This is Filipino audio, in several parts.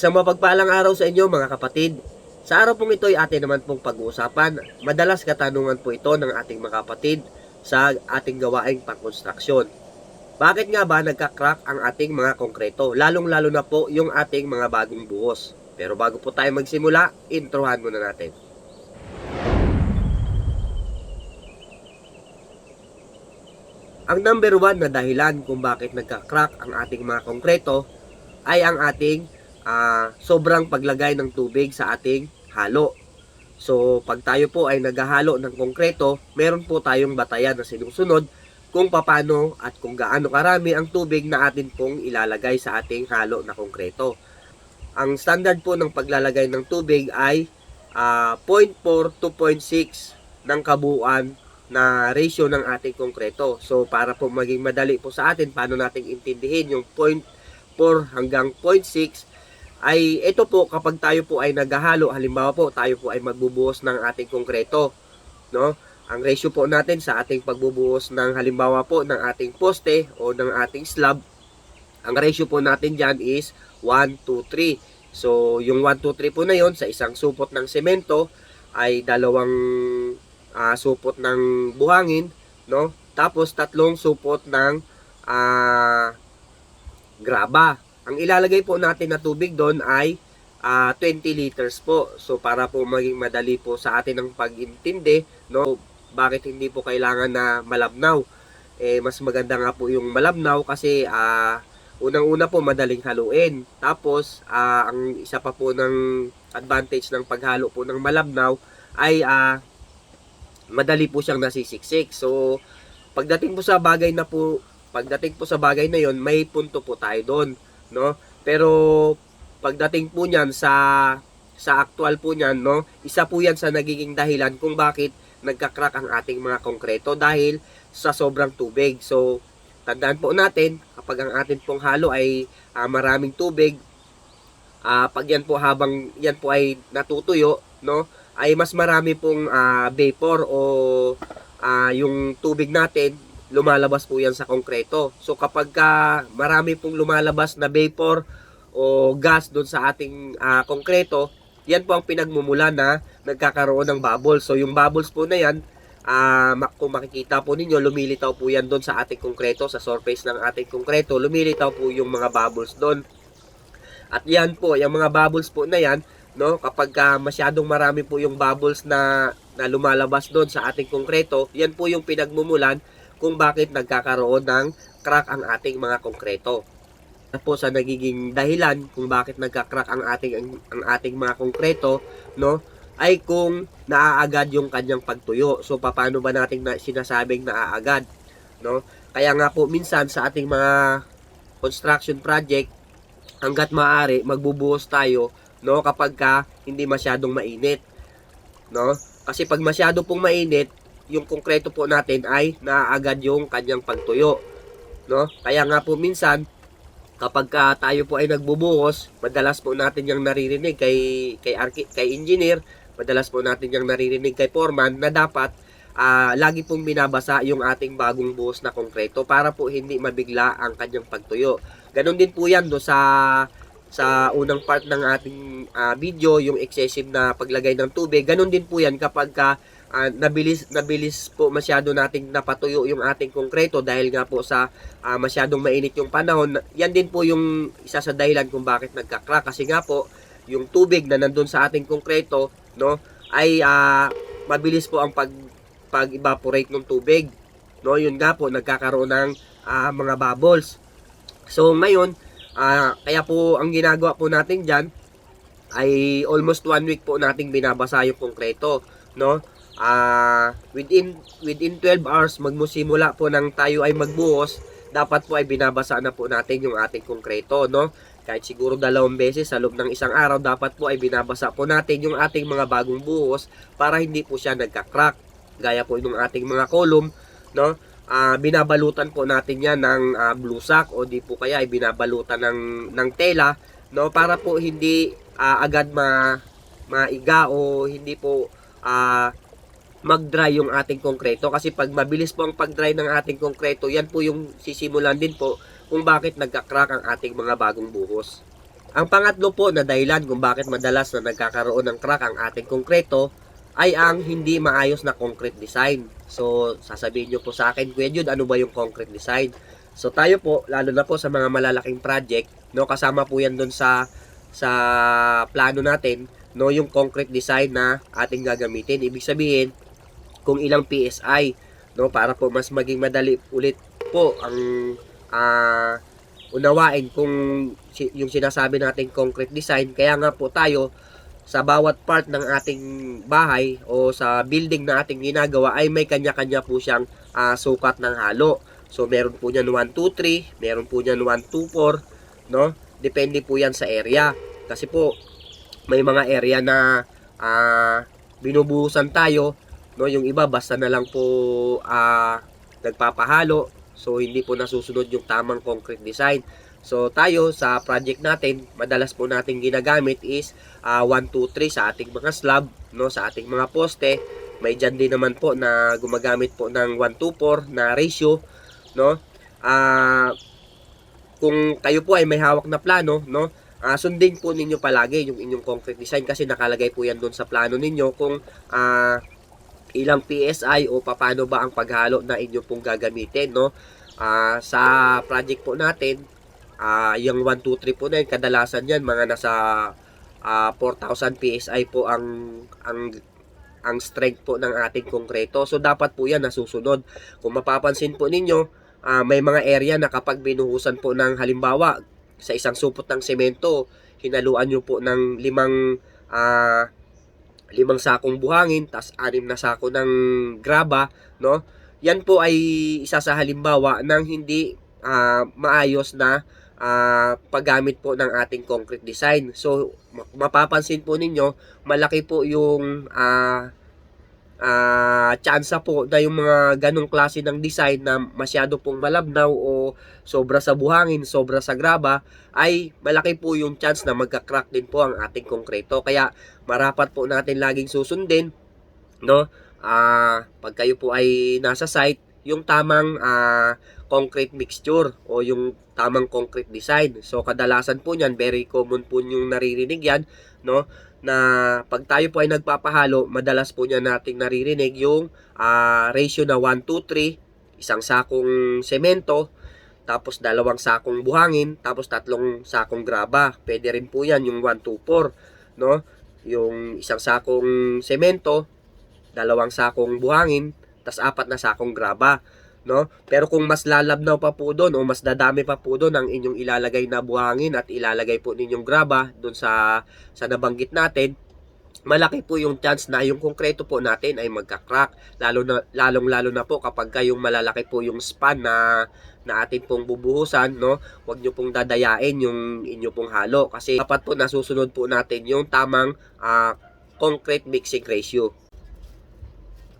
Isang mapagpalang araw sa inyo mga kapatid. Sa araw pong ito ay atin naman pong pag-uusapan. Madalas katanungan po ito ng ating mga kapatid sa ating gawaing pangkonstruksyon. Bakit nga ba nagka-crack ang ating mga konkreto? Lalong-lalo na po yung ating mga bagong buhos. Pero bago po tayo magsimula, introhan muna natin. Ang number one na dahilan kung bakit nagka-crack ang ating mga konkreto ay ang ating ah, sobrang paglagay ng tubig sa ating halo. So, pag tayo po ay naghahalo ng konkreto, meron po tayong batayan na sinusunod kung paano at kung gaano karami ang tubig na atin pong ilalagay sa ating halo na konkreto. Ang standard po ng paglalagay ng tubig ay ah, 0.4 to 0.6 ng kabuuan na ratio ng ating konkreto. So, para po maging madali po sa atin, paano natin intindihin yung 0.4 hanggang 0.6 ay ito po kapag tayo po ay naghahalo, halimbawa po tayo po ay magbubuhos ng ating konkreto, no? Ang ratio po natin sa ating pagbubuhos ng halimbawa po ng ating poste o ng ating slab, ang ratio po natin diyan is 1 to 3. So, yung 1 to 3 po na yon sa isang supot ng semento ay dalawang ah, supot ng buhangin, no? Tapos tatlong supot ng ah, graba. Ang ilalagay po natin na tubig doon ay ah, 20 liters po. So para po maging madali po sa atin ang pag-intindi, no? Bakit hindi po kailangan na malabnaw? Eh mas maganda nga po yung malabnaw kasi ah, unang-una po madaling haluin. Tapos ah, ang isa pa po ng advantage ng paghalo po ng malabnaw ay ah, madali po siyang nasisiksik. So pagdating po sa bagay na po pagdating po sa bagay na yon may punto po tayo doon no? Pero pagdating po niyan sa sa actual po niyan no? Isa po yan sa nagiging dahilan kung bakit nagka-crack ang ating mga konkreto dahil sa sobrang tubig. So tandaan po natin kapag ang atin pong halo ay ah, maraming tubig ah, pag yan po habang yan po ay natutuyo no? Ay mas marami pong ah, vapor o ah, yung tubig natin lumalabas po yan sa konkreto. So kapag ka marami pong lumalabas na vapor o gas doon sa ating ah, konkreto, yan po ang pinagmumula na nagkakaroon ng bubbles. So yung bubbles po na yan, mak- kung makikita po ninyo, lumilitaw po yan doon sa ating konkreto, sa surface ng ating konkreto, lumilitaw po yung mga bubbles doon. At yan po, yung mga bubbles po na yan, no, kapag ka masyadong marami po yung bubbles na, na lumalabas doon sa ating konkreto, yan po yung pinagmumulan kung bakit nagkakaroon ng crack ang ating mga konkreto. At po sa nagiging dahilan kung bakit nagka-crack ang ating ang, ang ating mga konkreto, no, ay kung naaagad yung kanyang pagtuyo. So paano ba natin na, sinasabing naaagad, no? Kaya nga po minsan sa ating mga construction project, hanggat maaari magbubuhos tayo, no, kapag ka hindi masyadong mainit, no? Kasi pag masyado pong mainit, yung konkreto po natin ay naaagad yung kanyang pagtuyo. No? Kaya nga po minsan, kapag ka tayo po ay nagbubuhos, madalas po natin yung naririnig kay, kay, arki, kay engineer, madalas po natin yung naririnig kay foreman na dapat ah, lagi pong binabasa yung ating bagong buhos na konkreto para po hindi mabigla ang kanyang pagtuyo. Ganon din po yan do sa sa unang part ng ating ah, video, yung excessive na paglagay ng tubig. Ganon din po yan kapag ka ah, nabilis nabilis po masyado nating napatuyo yung ating konkreto dahil nga po sa ah, masyadong mainit yung panahon. Yan din po yung isa sa dahilan kung bakit nagka-crack kasi nga po yung tubig na nandun sa ating konkreto no ay ah, mabilis po ang pag pag-evaporate ng tubig. No, yun nga po nagkakaroon ng ah, mga bubbles. So ngayon, ah, kaya po ang ginagawa po natin diyan ay almost one week po nating binabasa yung konkreto, no? Ah, within within 12 hours magmusimula po nang tayo ay magbuhos, dapat po ay binabasa na po natin yung ating konkreto, no? Kahit siguro dalawang beses sa loob ng isang araw, dapat po ay binabasa po natin yung ating mga bagong buhos para hindi po siya nagka-crack. Gaya po yung ating mga column, no? Ah, binabalutan po natin yan ng ah, blue sack o di po kaya ay binabalutan ng ng tela, no? Para po hindi ah, agad ma maiga o hindi po ah, mag-dry yung ating konkreto kasi pag mabilis po ang pag-dry ng ating konkreto, yan po yung sisimulan din po kung bakit nagka-crack ang ating mga bagong buhos. Ang pangatlo po na dahilan kung bakit madalas na nagkakaroon ng crack ang ating konkreto ay ang hindi maayos na concrete design. So, sasabihin nyo po sa akin, Kuya Jude, ano ba yung concrete design? So, tayo po, lalo na po sa mga malalaking project, no, kasama po yan doon sa sa plano natin, no, yung concrete design na ating gagamitin. Ibig sabihin, kung ilang PSI, no, para po mas maging madali ulit po ang ah, unawain kung yung sinasabi nating concrete design. Kaya nga po tayo sa bawat part ng ating bahay o sa building na ating ginagawa ay may kanya-kanya po siyang ah, sukat ng halo. So meron po niyan 1 2 3, meron po niyan 1 2 4, no? Depende po 'yan sa area. Kasi po may mga area na ah, binubuhusan tayo, no? Yung iba basta na lang po ah, nagpapahalo. So hindi po nasusunod yung tamang concrete design. So tayo sa project natin, madalas po nating ginagamit is ah, 1 2 3 sa ating mga slab, no, sa ating mga poste. May dyan din naman po na gumagamit po ng 1 2 4 na ratio, no? Ah kung kayo po ay may hawak na plano, no? ah, sundin po ninyo palagi yung inyong concrete design kasi nakalagay po yan doon sa plano ninyo kung ah, ilang PSI o paano ba ang paghalo na inyo pong gagamitin, no? Ah, sa project po natin, ah, yung 1, 2, 3 po na yun, kadalasan yan, mga nasa ah, 4,000 PSI po ang ang ang strength po ng ating konkreto. So, dapat po yan nasusunod. Kung mapapansin po ninyo, ah, may mga area na kapag binuhusan po ng halimbawa, sa isang supot ng semento, hinaluan nyo po ng limang ah, limang sakong buhangin, tas anim na sako ng graba, no? Yan po ay isa sa halimbawa ng hindi ah, maayos na ah, paggamit po ng ating concrete design. So, ma- mapapansin po ninyo, malaki po yung ah ah tsansa po na yung mga ganong klase ng design na masyado pong malabnaw o sobra sa buhangin, sobra sa graba, ay malaki po yung chance na magka-crack din po ang ating konkreto. Kaya marapat po natin laging susundin, no? Ah, pag kayo po ay nasa site, yung tamang ah, concrete mixture o yung tamang concrete design. So kadalasan po niyan, very common po yung naririnig yan, no? Na pag tayo po ay nagpapahalo, madalas po niya nating naririnig yung ah, ratio na 1 2 3, isang sakong semento, tapos dalawang sakong buhangin, tapos tatlong sakong graba. Pwede rin po yan yung 1 2 4, no? Yung isang sakong semento, dalawang sakong buhangin, tas apat na sakong graba, no? Pero kung mas lalabnaw pa po doon o mas dadami pa po doon ang inyong ilalagay na buhangin at ilalagay po ninyong graba doon sa sa nabanggit natin, malaki po yung chance na yung konkreto po natin ay magka-crack. Lalo na lalong lalo na po kapag kayong malalaki po yung span na na atin pong bubuhusan, no? Huwag niyo pong dadayain yung inyo pong halo kasi dapat po nasusunod po natin yung tamang ah, concrete mixing ratio.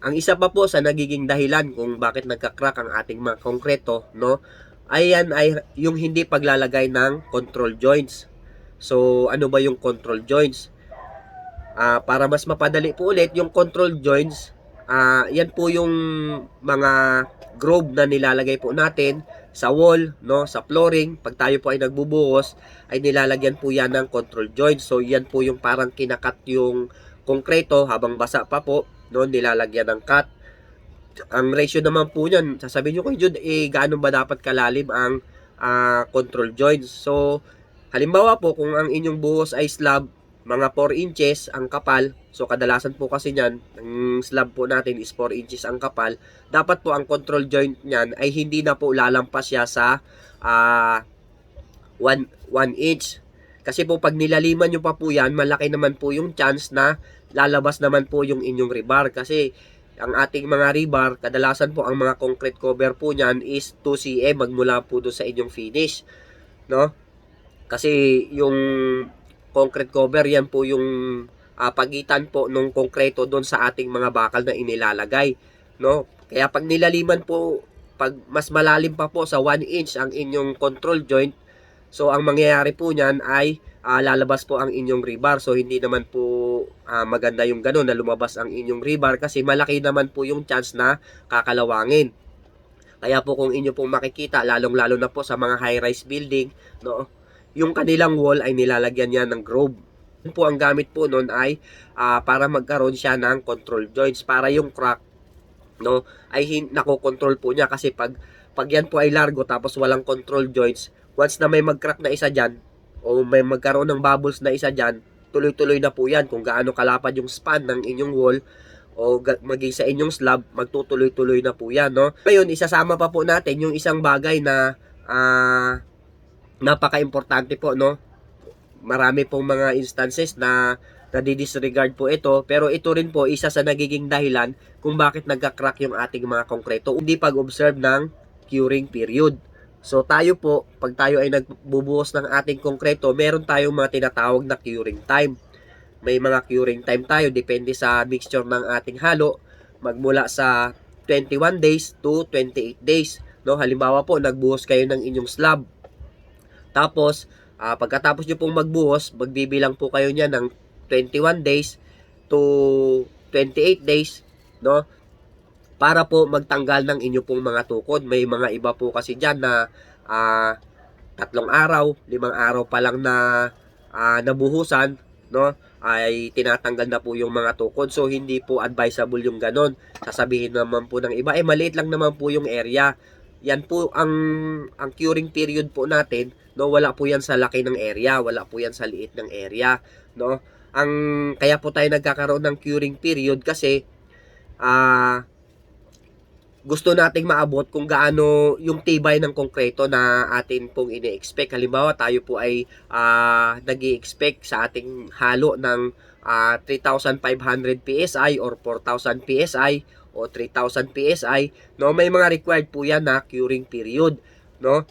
Ang isa pa po sa nagiging dahilan kung bakit nagka-crack ang ating mga konkreto, no? Ay yan ay yung hindi paglalagay ng control joints. So, ano ba yung control joints? Ah, para mas mapadali po ulit, yung control joints, ah, yan po yung mga groove na nilalagay po natin sa wall, no, sa flooring. Pag tayo po ay nagbubuhos, ay nilalagyan po yan ng control joints. So, yan po yung parang kinakat yung konkreto habang basa pa po, no, nilalagyan ng cut. Ang ratio naman po niyan, sasabihin nyo kay Jude, eh, gaano ba dapat kalalim ang ah, control joints? So, halimbawa po, kung ang inyong buhos ay slab, mga 4 inches ang kapal. So, kadalasan po kasi niyan, ang slab po natin is 4 inches ang kapal. Dapat po ang control joint niyan ay hindi na po lalampas siya sa ah 1, 1 inch. Kasi po pag nilaliman nyo pa po yan, malaki naman po yung chance na lalabas naman po yung inyong rebar. Kasi ang ating mga rebar, kadalasan po ang mga concrete cover po niyan is 2 cm magmula po doon sa inyong finish. No? Kasi yung concrete cover, yan po yung ah, pagitan po ng konkreto doon sa ating mga bakal na inilalagay. No? Kaya pag nilaliman po, pag mas malalim pa po sa 1 inch ang inyong control joint, so ang mangyayari po niyan ay ah, lalabas po ang inyong rebar. So hindi naman po ah, maganda yung gano'n na lumabas ang inyong rebar kasi malaki naman po yung chance na kakalawangin. Kaya po kung inyo pong makikita, lalong-lalo na po sa mga high-rise building, no, yung kanilang wall ay nilalagyan niya ng groove. Yun po ang gamit po nun ay ah, para magkaroon siya ng control joints para yung crack no ay hin- nakokontrol po niya kasi pag pag yan po ay largo tapos walang control joints once na may mag-crack na isa dyan o may magkaroon ng bubbles na isa dyan tuloy-tuloy na po yan. Kung gaano kalapad yung span ng inyong wall o maging sa inyong slab magtutuloy-tuloy na po yan no? Ngayon isasama pa po natin yung isang bagay na ah, napaka-importante po no? Marami pong mga instances na nadidisregard po ito pero ito rin po isa sa nagiging dahilan kung bakit nagka-crack yung ating mga konkreto. Hindi pag-observe ng curing period so tayo po pag tayo ay nagbubuhos ng ating konkreto meron tayong mga tinatawag na curing time. May mga curing time tayo depende sa mixture ng ating halo. Magmula sa 21 days to 28 days. No halimbawa po nagbuhos kayo ng inyong slab. Tapos ah, pagkatapos nyo pong magbuhos magbibilang po kayo niya ng 21 days to 28 days. No para po magtanggal ng inyo pong mga tukod. May mga iba po kasi diyan na ah, tatlong araw limang araw pa lang na ah, nabuhusan no? Ay tinatanggal na po yung mga tukod. So hindi po advisable yung ganon. Sasabihin naman po ng iba eh maliit lang naman po yung area. Yan po ang ang curing period po natin no? Wala po yan sa laki ng area wala po yan sa liit ng area no? Ang kaya po tayo nagkakaroon ng curing period kasi ah gusto nating maabot kung gaano yung tibay ng konkreto na atin pong ini-expect. Halimbawa, tayo po ay ah nag expect sa ating halo ng ah, 3,500 PSI or 4,000 PSI o 3,000 PSI. No, may mga required po yan na curing period. No?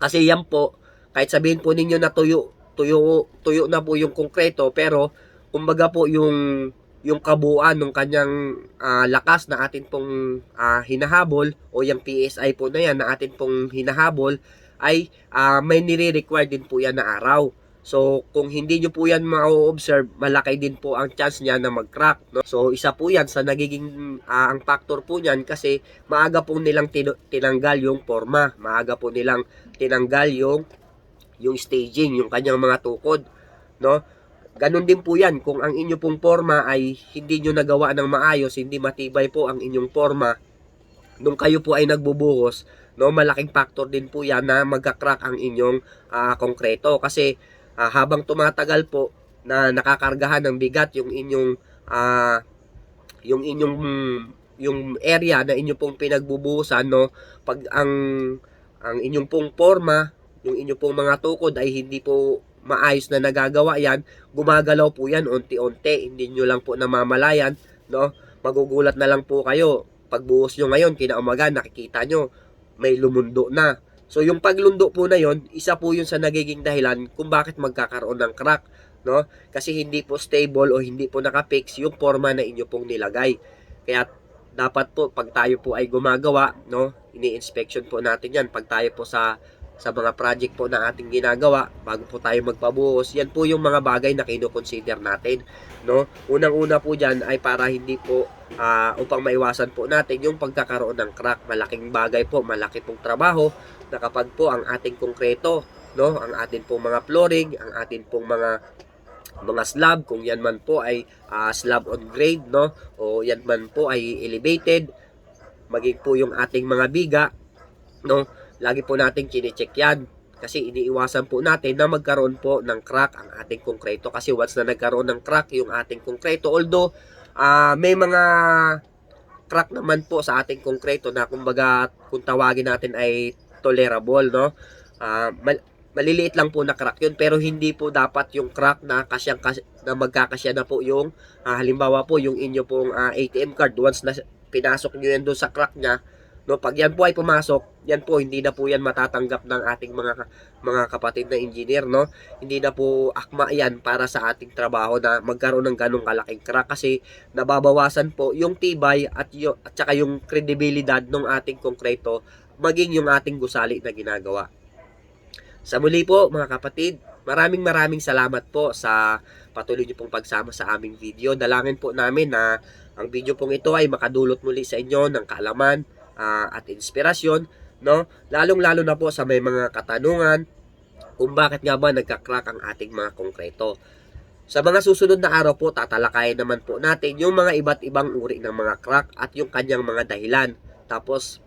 Kasi yan po, kahit sabihin po ninyo na tuyo, tuyo, tuyo na po yung konkreto, pero kumbaga po yung yung kabuuan ng kanyang ah, lakas na atin pong ah, hinahabol o yung PSI po na yan na atin pong hinahabol ay ah, may nire-require din po yan na araw. So, kung hindi nyo po yan ma-observe, malaki din po ang chance niya na mag-crack. No? So, isa po yan sa nagiging, ah, ang factor po niyan kasi maaga po nilang tin- tinanggal yung forma. Maaga po nilang tinanggal yung, yung staging, yung kanyang mga tukod. No? Ganon din po yan, kung ang inyo pong forma ay hindi nyo nagawa ng maayos, hindi matibay po ang inyong forma, nung kayo po ay nagbubuhos, no, malaking factor din po yan na magka-crack ang inyong ah, konkreto. Kasi ah, habang tumatagal po na nakakargahan ng bigat yung inyong ah, yung inyong yung area na inyo pong pinagbubuhusan no pag ang ang inyong pong forma yung inyong pong mga tukod ay hindi po maayos na nagagawa yan gumagalaw po yan unti-unti hindi nyo lang po namamalayan no? Magugulat na lang po kayo. Pagbuhos nyo ngayon kinaumaga nakikita nyo may lumundo na. So yung paglundo po na yon isa po yun sa nagiging dahilan kung bakit magkakaroon ng crack no? Kasi hindi po stable o hindi po nakapix yung forma na inyo pong nilagay. Kaya dapat po pag tayo po ay gumagawa no? Ini-inspection po natin yan. Pag tayo po sa sa mga project po na ating ginagawa bago po tayo magpabuhos. Yan po yung mga bagay na kino-consider natin no? Unang-una po diyan ay para hindi po ah, upang maiwasan po natin yung pagkakaroon ng crack. Malaking bagay po malaki pong trabaho na kapag po ang ating konkreto no? Ang atin pong mga flooring ang atin pong mga mga slab kung yan man po ay ah, slab on grade no? O yan man po ay elevated maging po yung ating mga biga no lagi po nating kine-check yan. Kasi iniiwasan po natin na magkaroon po ng crack ang ating konkreto. Kasi once na nagkaroon ng crack yung ating konkreto although ah, may mga crack naman po sa ating konkreto na kumbaga kung tawagin natin ay tolerable no? Ah, mal- maliliit lang po na crack yun pero hindi po dapat yung crack na kasyang kas- na magkakasya na po yung ah, halimbawa po yung inyo pong ah, ATM card. Once na pinasok nyo yan doon sa crack niya no pag yan po ay pumasok yan po hindi na po yan matatanggap ng ating mga mga kapatid na engineer no hindi na po akma yan para sa ating trabaho na magkaroon ng ganong kalaking crack kasi nababawasan po yung tibay at yung at saka yung kredibilidad ng ating konkreto maging yung ating gusali na ginagawa sa muli po mga kapatid, maraming maraming salamat po sa patuloy niyo pong pagsama sa aming video. Dalangin po namin na ang video pong ito ay makadulot muli sa inyo ng kaalaman ah, at inspirasyon, no? Lalong-lalo na po sa may mga katanungan kung bakit nga ba nagka-crack ang ating mga konkreto. Sa mga susunod na araw po, tatalakayin naman po natin yung mga iba't ibang uri ng mga crack at yung kanyang mga dahilan. Tapos,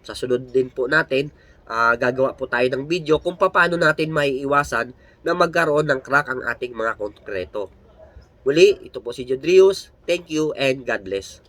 sa sunod din po natin, ah, gagawa po tayo ng video kung paano natin maiiwasan na magkaroon ng crack ang ating mga konkreto. Muli, ito po si Jodrius. Thank you and God bless.